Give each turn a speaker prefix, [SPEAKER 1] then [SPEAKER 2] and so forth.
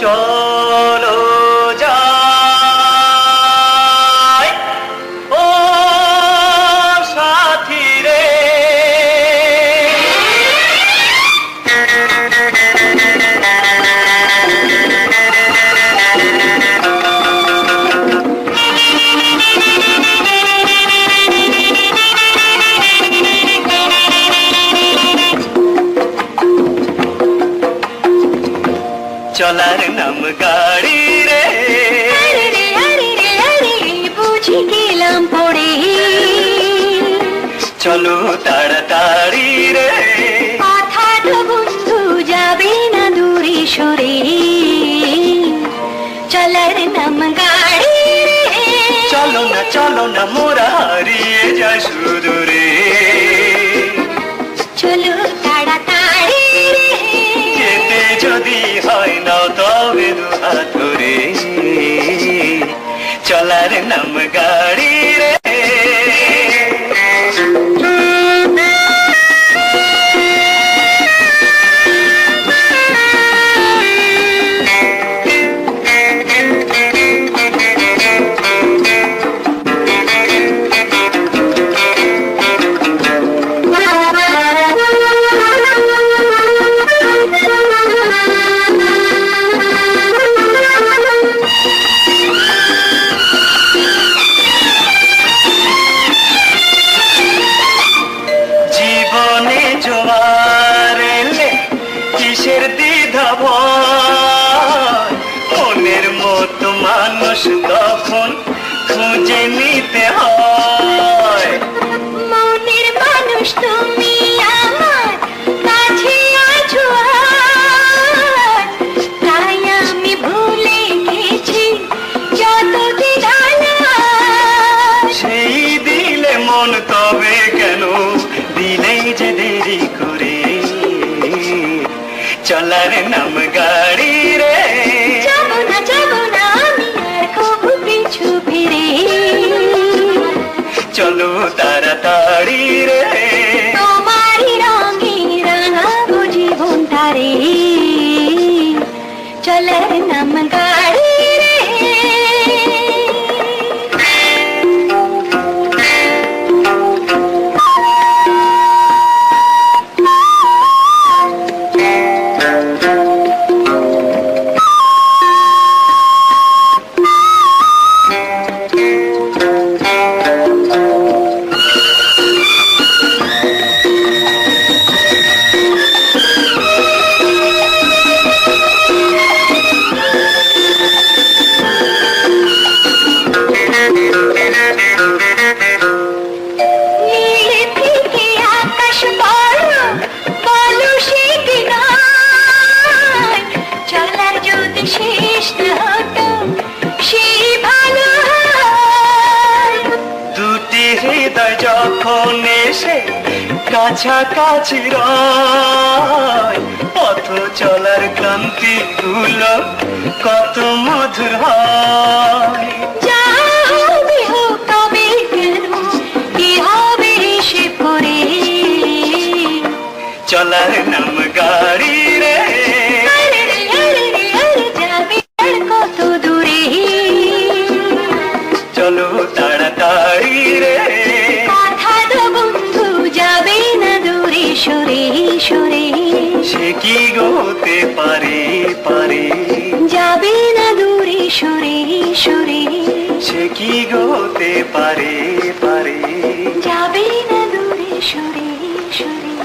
[SPEAKER 1] চলো চলার নাম গাড়ি রে।
[SPEAKER 2] বুঝে গেলাম পড়ে।
[SPEAKER 1] চলো তাড়াতাড়ি রে।
[SPEAKER 2] কথাটা বন্ধু যাবে না দূরে সরে। চলার নাম গাড়ি
[SPEAKER 1] চলো না চলো না মোরা হারিয়ে যায় সুদূরে। চলার নাম গাড়ি কিসের দ্বিধা ভয়। মনের মতো মানুষ তখন খুঁজে নিতে হয়।
[SPEAKER 2] মনের মানুষ তুমি আমার কাছে আছো আজ। তাই আমি ভুলে গেছি যতদিন
[SPEAKER 1] সেই দিলে মন তবে কেন? দিলেই যে দেরি করে চলার নাম গাড়ি রে।
[SPEAKER 2] যাব না যাব না আমি আর কবু পিছু ফিরে।
[SPEAKER 1] চলো তাড়াতাড়ি রে। কাছাকাছি পথ চলার ক্লান্তি গুলো কত মধুর হয়। চলার নাম
[SPEAKER 2] হতে পারে পারে। যাবে না দূরে সরে সরে।
[SPEAKER 1] সে কি হতে পারে পারে।
[SPEAKER 2] যাবে না দূরে সরে সরে।